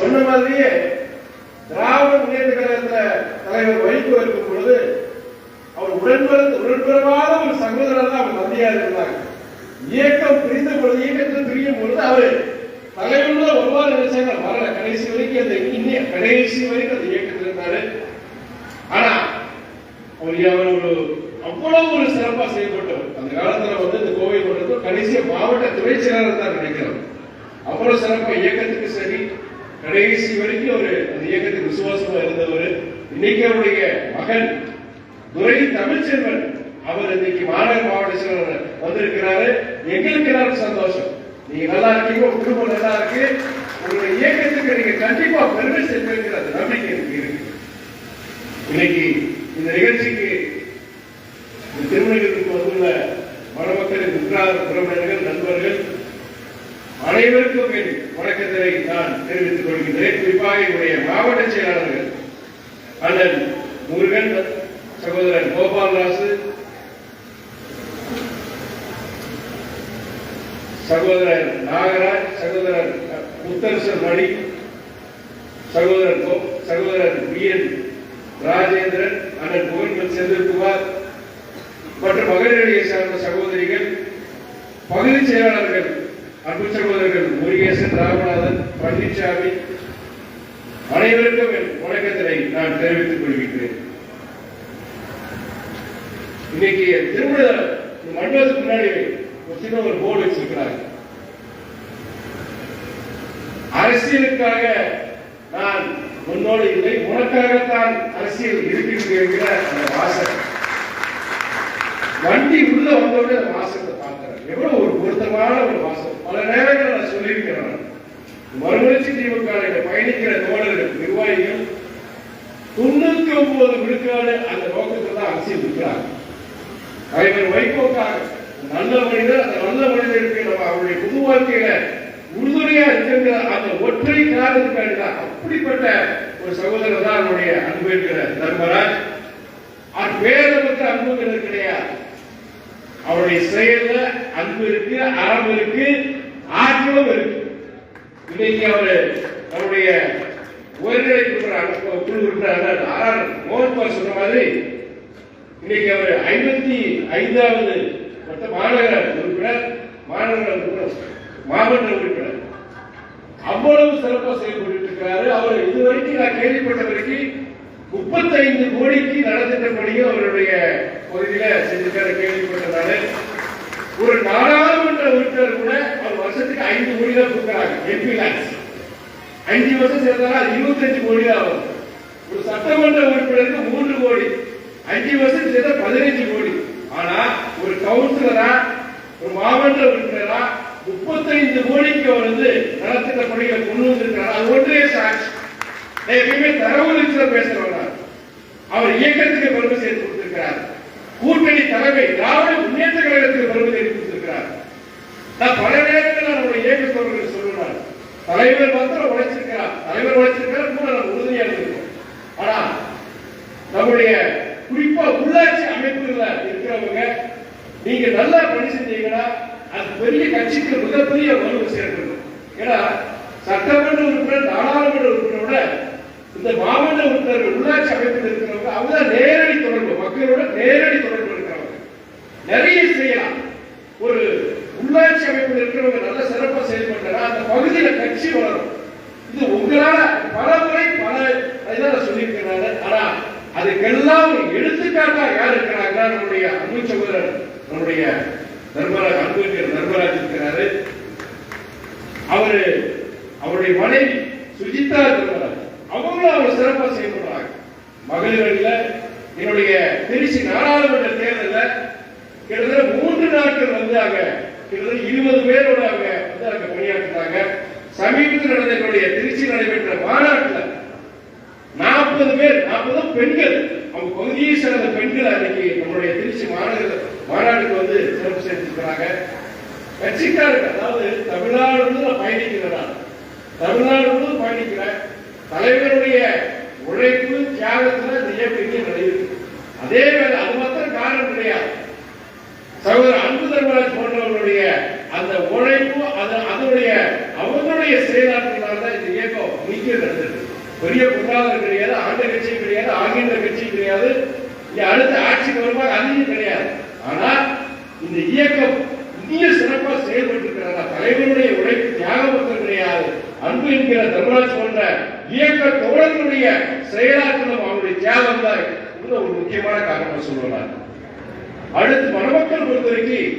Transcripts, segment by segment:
சொன்ன மாதிரியே திராவிட முன்னேற்ற கழகத்துல தலைவர் வைகோ இருக்கும் பொழுது அவர் உடன்பட உடன்படாத ஒரு சகோதரர் தான் அவர் தந்தையா இருந்தாங்க இயக்கம் பிரிந்த பொழுது இயக்கத்தில் பிரியும் பொழுது அவர் தலைவர்கள் வருவார் நினைச்சாங்க வரல. கடைசி வரைக்கும் அந்த இன்னிய கடைசி வரைக்கும் அந்த இயக்கத்தில் இருந்தாரு. ஆனா அவர் அவர் ஒரு அவ்வளவு ஒரு சிறப்பா செயல்பட்டவர்? அந்த காலத்துல வந்து இந்த கோவை மன்றத்தில் கடைசியா மாவட்ட துறை செயலாளர் தான் நினைக்கிறோம் அவ்வளவு சிறப்பா இயக்கத்துக்கு சரி கடைசி வரைக்கும் அவர் அந்த இயக்கத்துக்கு விசுவாசமா இருந்தவர். இன்னைக்கு அவருடைய மகன் துரை தமிழ்ச்செல்வன் அவர் இன்னைக்கு மாநகர மாவட்ட செயலாளர் வந்திருக்கிறாரு. எங்களுக்கு எல்லாரும் சந்தோஷம். நீங்க நல்லா இருக்கீங்க உங்க குடும்பம் நல்லா இருக்கு. உங்களுடைய இயக்கத்துக்கு நீங்க கண்டிப்பா பெருமை சேர்ப்பிருக்கிற அந்த நம்பிக்கை எனக்கு இருக்கு. இன்னைக்கு இந்த நிகழ்ச்சிக்கு இந்த திருமணத்திற்கு வந்துள்ள மணமக்களின் உற்றார் உறவினர்கள் நண்பர்கள் அனைவருக்கும் என் வணக்கத்தை நான் தெரிவித்துக் கொள்கின்றேன் குறிப்பாக மாவட்ட செயலாளர்கள் அண்ணன் முருகன் சகோதரன் கோபால்ராசு சகோதரர் நாகராஜ் சகோதரர் முத்தரசன் மணி சகோதரர் சகோதரர் பி என் ராஜேந்திரன் அண்ணன் புகழ்கள் செந்தில்குமார் மற்றும் மகளிரையை சார்ந்த சகோதரிகள் பகுதி செயலாளர்கள் அன்பு சகோதரர்கள் முருகேசன் ராமநாதன் பழனிசாமி அனைவருக்கும் வணக்கத்தினை நான் தெரிவித்துக் கொள்கின்றேன். இன்னைக்கு திருமண இந்த மண்டபத்துக்கு முன்னாடி ஒரு சின்ன ஒரு போர்டு வச்சிருக்கிறாங்க. அரசியலுக்காக நான் உன்னோடு இல்லை உனக்காகத்தான் அரசியல் இருக்கிறது என்கிற அந்த வாசகம். வண்டி உள்ள வந்தோடனே அந்த வாசகத்தை பார்க்கிறேன் எவ்வளவு ஒரு பொருத்தமான ஒரு வாசகம். பல நேரங்கள் நான் சொல்லியிருக்கிறேன். நான். மறுமலர்ச்சி தீவுக்கான பயணிக்கிற தோழர்கள் நிர்வாகிகள் தொண்ணூத்தி ஒன்பது விழுக்காடு அந்த நோக்கத்தை தான் அரசியல் இருக்கிறாங்க தலைவர் வைகோக்காக நல்ல மனிதர் அந்த நல்ல மனிதருக்கு நம்ம அவருடைய புது வாழ்க்கையில உறுதுணையா இருக்கிற அந்த ஒற்றை காரணத்துக்காக தான் அப்படிப்பட்ட ஒரு சகோதரர் தான் நம்முடைய அன்பு இருக்கிற தர்மராஜ். அவர் பேரை பற்றி அன்புங்கிறது கிடையாது. அவருடைய செயல்ல அன்பு இருக்கு அறம் இருக்கு ஆற்றலும் இருக்கு. இன்னைக்கு அவர் நம்முடைய உயர்நிலை குழு குழு உறுப்பினர் ஆர். மோகன்குமார் சொன்ன மாதிரி இன்னைக்கு அவர் ஐம்பத்தி ஐந்தாவது மொத்த மாநகர உறுப்பினர் மாநகர உறுப்பினர் மாவட்ட உறுப்பினர். அவ்வளவு சிறப்பாக செயல்பட்டு இருக்கிறாரு அவர் இதுவரைக்கும் நான் கேள்விப்பட்ட வரைக்கும் முப்பத்தைந்து கோடிக்கு நலத்திட்ட பணியை அவருடைய பகுதியில செஞ்சிருக்காரு கேள்விப்பட்டதால ஒரு நாடாளுமன்ற உறுப்பினர் கூட வருஷத்துக்கு ஐந்து கோடி கொடுக்குறாங்க எம்பி லேக்ஸ் அஞ்சு வருஷம் சேர்ந்தாலும் அது இருபத்தஞ்சு கோடி ஆகும். ஒரு சட்டமன்ற உறுப்பினருக்கு மூன்று கோடி அஞ்சு வருஷம் சேர்ந்தா பதினஞ்சு கோடி. ஆனா ஒரு கவுன்சிலரா ஒரு மாவட்ட உறுப்பினரா முப்பத்தைந்து கோடிக்கு அவர் வந்து நலத்திட்ட பணிகள் கொண்டு வந்திருக்காரு அது ஒன்றே சாட்சி. எப்பயுமே தரவு வச்சுல பேசுறவங்க அவர் இயக்கத்துக்கு பெருமை சேர்த்து கொடுத்திருக்கிறார். கூட்டணி தலைமை திராவிட முன்னேற்ற கழகத்துக்கு பெருமை சேர்த்து கொடுத்திருக்கிறார் நான் பல நேரங்களில் நம்முடைய இயக்கத்தவர்கள் சொல்லுவார் தலைவர் மாத்திரம் உழைச்சிருக்கிறார் தலைவர் உழைச்சிருக்கிறார் கூட நம்ம உறுதியா இருந்திருக்கோம் ஆனா நம்முடைய குறிப்பா உள்ளாட்சி அமைப்புல இருக்கிறவங்க நீங்க நல்லா பணி செஞ்சீங்கன்னா அது பெரிய கட்சிக்கு மிகப்பெரிய வலு சேர்க்கணும் ஏன்னா சட்டமன்ற உறுப்பினர் நாடாளுமன்ற உறுப்பினரோட இந்த மாவட்ட உறுப்பினர்கள் உள்ளாட்சி அமைப்பில் இருக்கிறவங்க அவங்க தான் நேரடி தொடர்பு மக்களோட நேரடி தொடர்பு இருக்கிறவங்க நிறைய செய்யலாம் ஒரு உள்ளாட்சி அமைப்பில் இருக்கிறவங்க நல்ல சிறப்பா செயல்பட்டா அந்த பகுதியில கட்சி வளரும் இது உங்களால பல முறை பல இதான் நான் சொல்லியிருக்கிறேன் ஆனா அதுக்கெல்லாம் ஒரு எடுத்துக்காட்டா யார் இருக்கிறாங்கன்னா நம்முடைய அன்பு சகோதரர் நம்முடைய தர்மராஜ் அன்பு இருக்கிற தர்மராஜ் இருக்கிறாரு அவரு அவருடைய மனைவி சுஜிதா தர்மராஜ் அவ்வளவு அவர் சிறப்பாக செய்யப்படுறாங்க மகளிர் என்னுடைய திருச்சி நாடாளுமன்ற தேர்தலில் கிட்டத்தட்ட மூன்று நாட்கள் வந்து அங்க கிட்டத்தட்ட இருபது பேரோட அவங்க வந்து அங்க பணியாற்றினாங்க. சமீபத்தில் நடந்த என்னுடைய திருச்சி நடைபெற்ற மாநாட்டில் நாற்பது பேர் நாற்பது பெண்கள் அவங்க பகுதியை சேர்ந்த பெண்கள் அன்னைக்கு நம்மளுடைய திருச்சி மாநகர மாநாட்டுக்கு வந்து சிறப்பு சேர்த்திருக்கிறாங்க. கட்சிக்காரர்கள் அதாவது தமிழ்நாடு முழுவதும் பயணிக்கிறதா தமிழ்நாடு முழுவதும் பயணிக்கிறேன் தலைவருடைய உழைப்பு தியாகத்துல மிகப்பெரிய இயக்கம் அதே வேலை அது மாத்திரம் காரணம் கிடையாது. சகோதரர் அன்பு தர்மராஜ் போன்றவர்களுடைய அந்த உழைப்பு அது அதனுடைய அவங்களுடைய செயலாற்றினால்தான் இந்த இயக்கம் முக்கிய நடந்தது. பெரிய பொருளாதாரம் கிடையாது ஆண்ட கட்சியும் கிடையாது ஆகின்ற கட்சி கிடையாது. இங்க அடுத்த ஆட்சிக்கு வருவாங்க அதையும் கிடையாது. ஆனா இந்த இயக்கம் இந்திய சிறப்பா செயல்பட்டு இருக்கிறதா தலைவருடைய உழைப்பு தியாகபத்திரம் கிடையாது அன்பு என்கிற தர்மராஜ் போன்ற இயக்க தோழர்களுடைய செயலாற்றலும் அவருடைய தியாகம் தான் இதுல ஒரு முக்கியமான காரணமா சொல்லுவாங்க அடுத்து மணமக்கள் பொறுத்தவரைக்கும்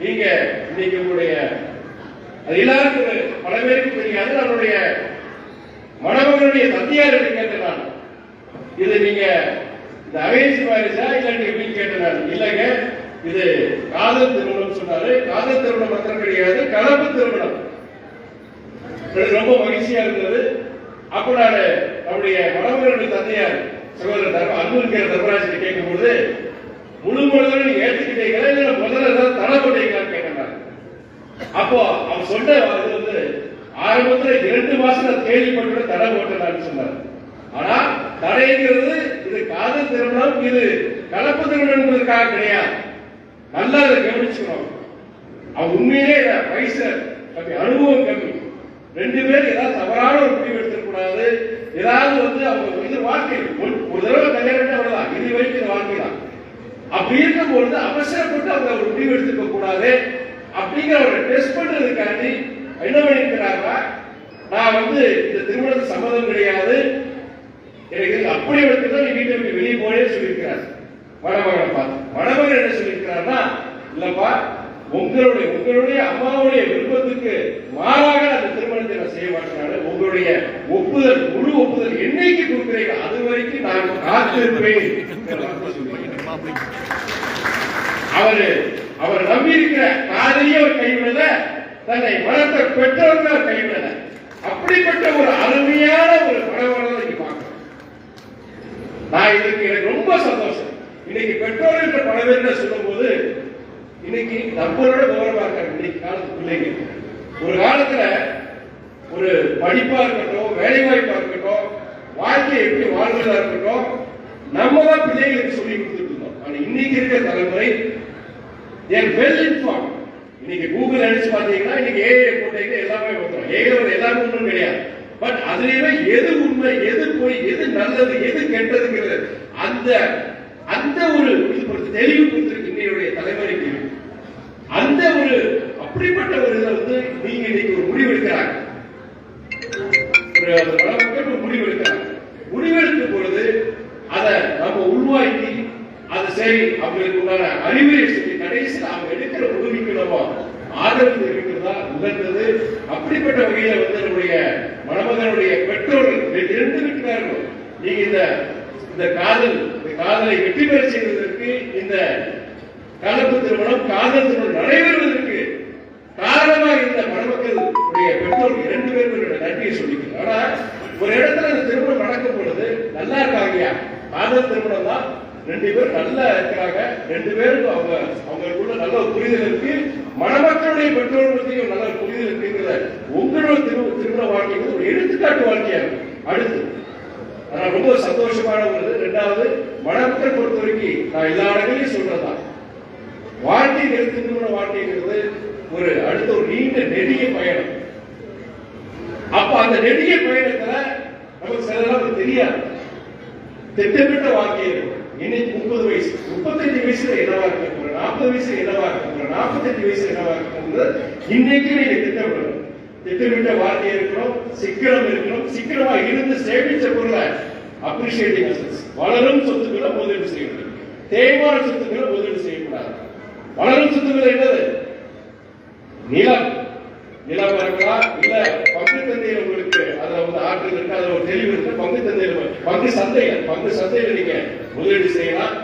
நீங்க இன்னைக்கு உங்களுடைய அது எல்லாருக்கும் பல பேருக்கு தெரியாது நம்மளுடைய மணமகளுடைய தந்தையார் என்று கேட்டேன் நான். இது நீங்க இந்த அவேசி வாரிசா இல்லாட்டி எப்படின்னு கேட்டேன் இல்லைங்க. இது காதல் திருமணம் சொன்னாரு. காதல் திருமணம் மாத்திரம் கிடையாது கலப்பு திருமணம். எனக்கு ரொம்ப மகிழ்ச்சியா இருந்தது. அப்ப நான் நம்முடைய மனவர்களுடைய தந்தையார் சகோதரர் தர்ம அன்பு இருக்கிற தர்மராஜனை கேட்கும்போது முழு முழுவதும் நீங்க ஏற்றுக்கிட்டீங்களா? இல்ல முதல்ல ஏதாவது தடை போட்டீங்களான்னு கேட்டேன் அப்போ அவர் சொன்ன இது வந்து ஆரம்பத்துல இரண்டு மாசம் நான் கேள்விப்பட்டு தடை போட்டேன் சொன்னார். ஆனா தடைங்கிறது இது காதல் திருமணம் இது கலப்பு திருமணம் என்பதற்காக கிடையாது. நல்லா அதை கவனிச்சுக்கணும். அவன் உண்மையிலே இத வயசு கம்மி அனுபவம் கம்மி. ரெண்டு பேரும் ஏதாவது தவறான ஒரு முடிவு எடுத்துக்கூடாது ஏதாவது வந்து அவங்க இது வாழ்க்கை ஒரு- ஒரு தடவை கல்யாணம் அவ்வளவுதான். இது வரைக்கும் வாழ்க்கை தான். அப்படி இருக்கும் பொழுது அவசரப்பட்டு அவங்க ஒரு முடிவு எடுத்துக்க கூடாது. அப்படிங்கிற ஒரு டெஸ்ட் பண்றதுக்காண்டி என்ன பண்ணிருக்கிறாங்க நான் வந்து இந்த திருமணத்துக்கு சம்மதம் கிடையாது. எனக்கு அப்படி எடுத்துதான் நீ வீட்டை விட்டு வெளியே போனே சொல்லியிருக்கிறார். மணமகனை பார்த்து மணமகன் என்ன சொல்லியிருக்கிறார்னா இல்லப்பா உங்களுடைய உங்களுடைய அம்மாவுடைய விருப்பத்துக்கு மாறாக அந்த திருமணத்தை நான் செய்ய மாட்டேனால உங்களுடைய ஒப்புதல் முழு ஒப்புதல் என்னைக்கு கொடுக்கிறீங்க அது வரைக்கும் நான் காத்திருப்பேன். அவரு அவர் நம்பி இருக்கிற காதலியை அவர் கைவிடல தன்னை வளர்த்த பெற்றோர்கள் கைவிடல. அப்படிப்பட்ட ஒரு அருமையான ஒரு மனவளத்தை இங்க நான் இதுக்கு எனக்கு ரொம்ப சந்தோஷம். இன்னைக்கு பெற்றோர்கள் பல பேர் சொல்லும் போது இன்னைக்கு நம்மளோட கௌரவமா இருக்காங்க. இன்னைக்கு காலத்து பிள்ளைங்க. ஒரு காலத்துல ஒரு படிப்பா இருக்கட்டும் வேலை வாய்ப்பா இருக்கட்டும் வாழ்க்கையை எப்படி வாழ்றதா இருக்கட்டும் நம்ம தான் பிள்ளைகளுக்கு சொல்லி கொடுத்துட்டு இருந்தோம். ஆனா இன்னைக்கு இருக்கிற தலைமுறை என் வெல் இன்ஃபார்ம் இன்னைக்கு கூகுள் அடிச்சு பாத்தீங்கன்னா இன்னைக்கு ஏஐ போட்டீங்கன்னா எல்லாமே வந்துடும் ஏஐ எல்லாமே ஒன்றும் கிடையாது. பட் அதுலயுமே எது உண்மை எது போய் எது நல்லது எது கெட்டதுங்கிறது அந்த அந்த ஒரு இது பொறுத்து தெளிவு கொடுத்திருக்கு இன்னையுடைய தலைமுறைக்கு. அந்த ஒரு அப்படிப்பட்ட ஒரு இதை வந்து நீங்க இன்னைக்கு ஒரு முடிவு எடுக்கிறாங்க ஒரு முடிவு எடுக்கிறாங்க முடிவெடுக்கும் பொழுது அதை நம்ம உள்வாங்கி அது சரி அவங்களுக்கு உண்டான அறிவுரை சொல்லி கடைசியில் அவங்க எடுக்கிற உதவிக்கு நம்ம ஆதரவு இருக்கிறதா உகந்தது அப்படிப்பட்ட வகையில வந்து நம்முடைய அவர்களுடைய பெற்றோர்கள் இருந்திருக்கிறார்கள் நீங்க இந்த இந்த காதல் இந்த காதலை வெற்றி பெற செய்வதற்கு இந்த கலப்பு திருமணம் காதல் திருமணம் நடைபெறுவதற்கு காரணமாக இந்த மணமக்கள் பெற்றோர் இரண்டு பேரும் நன்றியை சொல்லிக்கிறேன். ஆனா ஒரு இடத்துல இந்த திருமணம் நடக்கும் பொழுது நல்லா இருக்காங்கயா காதல் திருமணம் தான் ரெண்டு பேரும் நல்லா இருக்கிறாங்க ரெண்டு பேருக்கும் அவங்க அவங்களுக்குள்ள நல்ல புரிதல் இருக்கு. மணமக்களுடைய பெற்றோர் பற்றியும் நல்ல புரிதல் இருக்குங்கிறத உங்களோட திரு திருமண வாழ்க்கை ஒரு எடுத்துக்காட்டு வாழ்க்கையா இருக்கு. அடுத்து ஆனா ரொம்ப சந்தோஷமான ஒரு ரெண்டாவது மணமக்கள் பொறுத்த வரைக்கும் நான் எல்லா இடங்களையும் வாழ்க்கை வாழ்க்கைங்கிறது திருமண வாழ்க்கைங்கிறது ஒரு அடுத்த ஒரு நீண்ட நெடிய பயணம். அப்ப அந்த நெடிய பயணத்துல நமக்கு சிலதெல்லாம் தெரியாது. திட்டமிட்ட வாழ்க்கை இருக்கும் இன்னைக்கு முப்பது வயசு முப்பத்தஞ்சு வயசுல என்னவா இருக்க போற நாற்பது வயசுல என்னவா இருக்க போற நாற்பத்தஞ்சு வயசுல என்னவா இருக்க போறது இன்னைக்கு நீங்க திட்டமிடணும். திட்டமிட்ட வார்த்தை இருக்கணும் சிக்கனம் இருக்கணும் சிக்கனமா இருந்து சேமிச்ச பொருளை அப்ரிஷியேட்டிங் அசட்ஸ் வளரும் சொத்துக்களை முதலீடு செய்யணும். தேய்மான சொத்துக்களை முதலீடு செய்யக்கூடாது. வளரும் சொத்துக்கள் என்னது? நிலம். நிலம் இருக்கலாம் இல்ல பங்கு தந்தையில் உங்களுக்கு அதுல வந்து ஆற்றல் இருக்கு? அதுல ஒரு தெளிவு இருக்கு? பங்கு தந்தையில் பங்கு சந்தையில பங்கு சந்தையில நீங்க முதலீடு செய்யலாம்.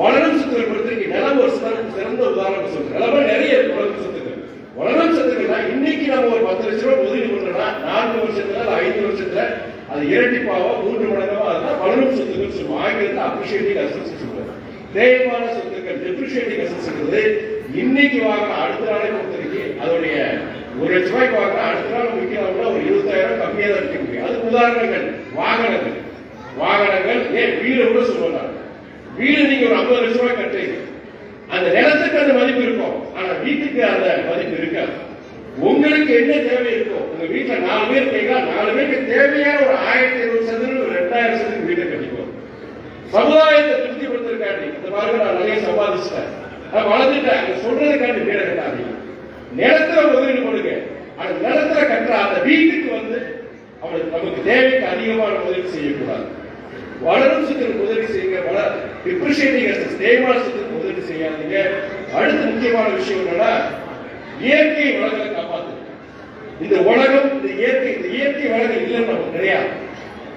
வளரும் சொத்துக்கள் பொறுத்தவரைக்கும் நிலம் ஒரு சிறந்த உதாரணம் சொல்றேன். நிலம நிறைய வளரும் சொத்துக்கள் வளரும் சொத்துக்கள்னா இன்னைக்கு நம்ம ஒரு பத்து லட்ச ரூபாய் முதலீடு பண்றோம்னா நான்கு வருஷத்துல ஐந்து வருஷத்துல அது இரட்டிப்பாவோ மூன்று மடங்காவோ அதுதான் வளரும் சொத்துக்கள் சொல்லுவோம். ஆங்கிலத்தில் அப்ரிஷியேட்டிங் அசட்ஸ் சொல்லுவோம் தேவையான சொத்துக்கள் டெப்ரிஷியேட்டிங் அசட்ஸ்ங்கிறது இன்னைக்கு வாங்கின அடுத்த நாளை பொறுத்தவரைக்கும் அதோடைய ஒரு லட்ச ரூபாய்க்கு வாங்கினா அடுத்த நாள் முக்கியம் ஒரு இருபத்தாயிரம் கம்மியாக தான் இருக்க முடியும். அது உதாரணங்கள். வாகனங்கள் ஏன் வீடு கூட சொல்லுவாங்க வீடு நீங்க ஒரு ஐம்பது லட்சம் ரூபாய் கட்டுறீங்க. அந்த நிலத்துக்கு அந்த மதிப்பு இருக்கும். ஆனா வீட்டுக்கு அந்த மதிப்பு இருக்காது. உங்களுக்கு என்ன தேவை இருக்கோ உங்க வீட்டுல நாலு பேர் இருக்கீங்களா? நாலு பேருக்கு தேவையான ஒரு ஆயிரத்தி ஐநூறு சதுரம் ஒரு ரெண்டாயிரம் சதுரம் வீட்டை கட்டிக்கோ. சமுதாயத்தை திருப்திப்படுத்திருக்காண்டி இந்த பாருங்க நான் நிறைய சம்பாதிச்சிட்டேன். நான் வளர்ந்துட்டேன் சொல்றதுக்காண்டி வீடை கட்டாதீங்க. நிலத்துல முதலீடு கொடுங்க அந்த நிலத்துல கட்டுற அந்த வீட்டுக்கு வந்து அவனுக்கு நமக்கு தேவைக்கு அதிகமான முதலீடு செய்யக்கூடாது. வளரும் சொத்துக்கு உதவி செய்யுங்க. வள டிப்ரிஷியேட்டிங் அசட்ஸ் தேய்மான சொத்துக்கு உதவி செய்யாதீங்க. அடுத்த முக்கியமான விஷயம் என்னன்னா இயற்கை வளங்களை காப்பாத்து இந்த உலகம் இந்த இயற்கை இந்த இயற்கை வளங்கள் இல்லைன்னு நமக்கு கிடையாது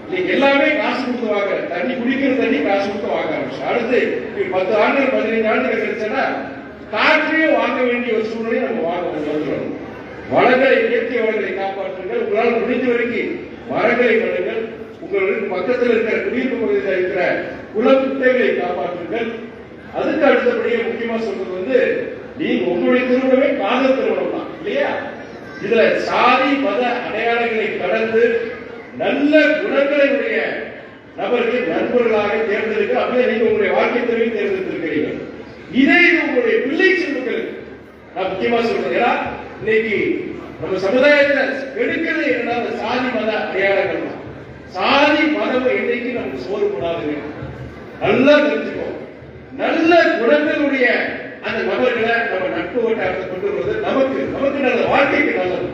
இன்னைக்கு எல்லாமே காசு கொடுத்து வாங்க. தண்ணி குடிக்கிற தண்ணி காசு கொடுத்து வாங்க ஆரம்பிச்சு. அடுத்து பத்து ஆண்டுகள் பதினைந்து ஆண்டுகள் கழிச்சுன்னா காற்றையே வாங்க வேண்டிய ஒரு சூழ்நிலை நம்ம வாங்க வந்துடணும் வளங்களை இயற்கை வளங்களை காப்பாற்றுங்கள். உங்களால் முடிஞ்ச வரைக்கும் மரங்களை நடுங்கள். உங்களுக்கு பக்கத்தில் இருக்கிற குடியிருப்பு பகுதியில் இருக்கிற குளக்குட்டைகளை காப்பாற்றுங்கள். அதுக்கு அடுத்தபடியே முக்கியமா சொல்றது வந்து நீங்க உங்களுடைய திருமணமே காதல் திருமணம் தான் இல்லையா? இதுல சாதி மத அடையாளங்களை கடந்து நல்ல குணங்களுடைய நபர்கள் நண்பர்களாக தேர்ந்தெடுக்க அப்படியே நீங்க உங்களுடைய வாழ்க்கை துறையை தேர்ந்தெடுத்திருக்கிறீங்க இதே இது உங்களுடைய பிள்ளை செல்வங்களுக்கு நான் முக்கியமா சொல்றேன். ஏன்னா இன்னைக்கு நம்ம சமுதாயத்துல எடுக்கிறது என்னன்னா அந்த சாதி மத அடையாளங்கள் சாதி மதம் என்றைக்கு நமக்கு சோறு போடாது நல்லா தெரிஞ்சுக்கோ நல்ல குணங்களுடைய அந்த நபர்களை நம்ம நட்பு வட்டாரத்தை கொண்டு வருவது நமக்கு நமக்கு நல்ல வாழ்க்கைக்கு நல்லது.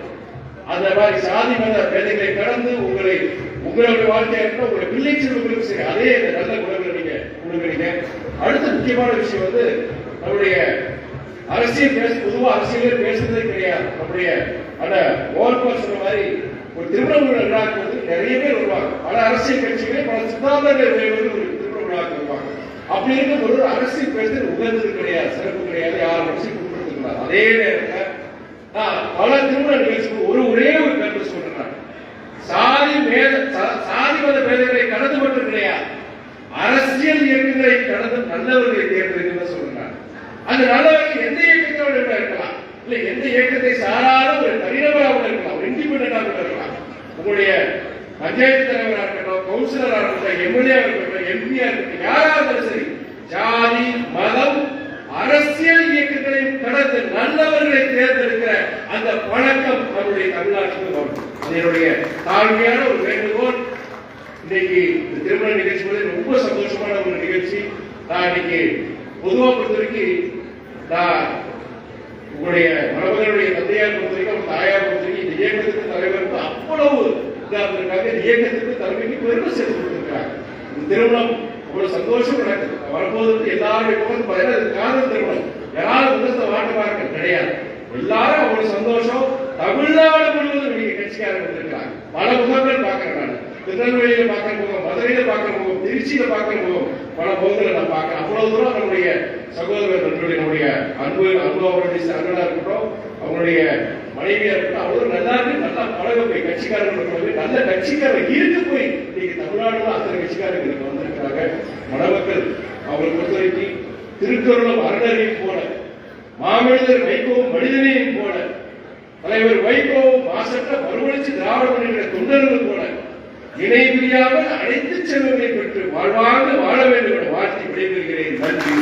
அந்த மாதிரி சாதி மத பேதைகளை கடந்து உங்களை உங்களுடைய வாழ்க்கையா இருக்கட்டும் உங்களுடைய பிள்ளை உங்களுக்கு சரி அதே இந்த நல்ல குணங்களை நீங்க கொடுக்குறீங்க. அடுத்த முக்கியமான விஷயம் வந்து நம்முடைய அரசியல் பேச பொதுவா அரசியலே பேசுறதே கிடையாது. நம்முடைய அந்த ஓர்பர் சொன்ன மாதிரி ஒரு திருமணம் விழாக்கு நிறைய பேர் வருவாங்க. பல அரசியல் கட்சிகளே பல சித்தாந்தங்கள் வந்து இருப்பாங்க திருமண அப்படி இருக்கும் ஒரு அரசியல் பேசுறது உகந்தது கிடையாது சிறப்பு கிடையாது யார் அரசியல் கொடுத்துருக்கிறார் அதே நேரத்தில் நான் பல திருமண நிகழ்ச்சிக்கு ஒரு ஒரே ஒரு கருத்து சொல்றேன் சாதி மேத சாதி மத பேதங்களை கடந்து மட்டும் கிடையாது. அரசியல் இயக்கங்களை கடந்து நல்லவர்களை தேர்ந்தெடுக்க சொல்றாங்க. அந்த நல்லவர்கள் எந்த இயக்கத்தோட இருக்கலாம். இல்ல எந்த இயக்கத்தை சாராத ஒரு தனிநபராக இருக்கலாம். ஒரு இண்டிபெண்டாக இருக்கலாம். உங்களுடைய பஞ்சாயத்து தலைவராக இருக்கட்டும் கவுன்சிலராக இருக்கட்டும் எம்எல்ஏ இருக்கட்டும் எம்பியா இருக்கட்டும் யாராக இருந்தாலும் சரி ஜாதி மதம் அரசியல் இயக்கங்களை கடந்து நல்லவர்களை தேர்ந்தெடுக்கிற அந்த பழக்கம் நம்முடைய தமிழ்நாட்டுக்கு வரும். என்னுடைய தாழ்மையான ஒரு வேண்டுகோள். இன்னைக்கு இந்த திருமண நிகழ்ச்சி ரொம்ப சந்தோஷமான ஒரு நிகழ்ச்சி. நான் இன்னைக்கு பொதுவா பொறுத்த வரைக்கும் நான் உங்களுடைய மரபர்களுடைய தந்தையார் பொறுத்த வரைக்கும் தாயார் பொறுத்த வரைக்கும் இந்த இயக்கத்துக்கு தலைவருக்கு அவ்வளவு இதா இருந்திருக்காங்க இயக்கத்துக்கு தலைமைக்கு பெருமை சேர்த்து கொடுத்திருக்காங்க இந்த திருமணம் அவ்வளவு சந்தோஷம் நடக்குது வரும்போது எல்லாருடைய முகத்து காதல் திருமணம். யாராவது முகத்தை பார்க்க கிடையாது. எல்லாரும் அவ்வளவு சந்தோஷம். தமிழ்நாடு முழுவதும் நீங்க கட்சிக்காரங்க வந்திருக்காங்க பல முகங்கள் பார்க்கிறேன் நான் திருநெல்வேலியில பார்க்கிற முகம் மதுரையில பார்க்கிற முகம் திருச்சியில பார்க்கிற முகம். பல முகங்களை நான் பார்க்கறேன். அவ்வளவு தூரம் நம்முடைய சகோதரர் நண்பர்களுடைய நம்முடைய அன்பு அன்பு அவருடைய அண்ணனா இருக்கட்டும் அவங்களுடைய மனைவியா இருக்கட்டும் அவ்வளவு நல்லா இருக்கு நல்லா பழக போய் கட்சிக்காரர்கள் நல்ல கட்சிக்காரர் இருந்து போய் இன்னைக்கு தமிழ்நாடுல அத்தனை கட்சிக்காரங்க இங்க வந்திருக்கிறாங்க. மணமக்கள் அவங்களை பொறுத்த வரைக்கும் திருக்குறளும் அருணரையும் போல மாமனிதர் வைகோவும் மனிதனையும் போல தலைவர் வைகோவும் மாசற்ற மறுமலர்ச்சி திராவிடம் முன்னேற்ற தொண்டர்கள் போல இணை பிரியாமல் அனைத்து செல்வங்களை பெற்று வாழ்வாங்க வாழ வேண்டும் என வாழ்த்தி விடைபெறுகிறேன். நன்றி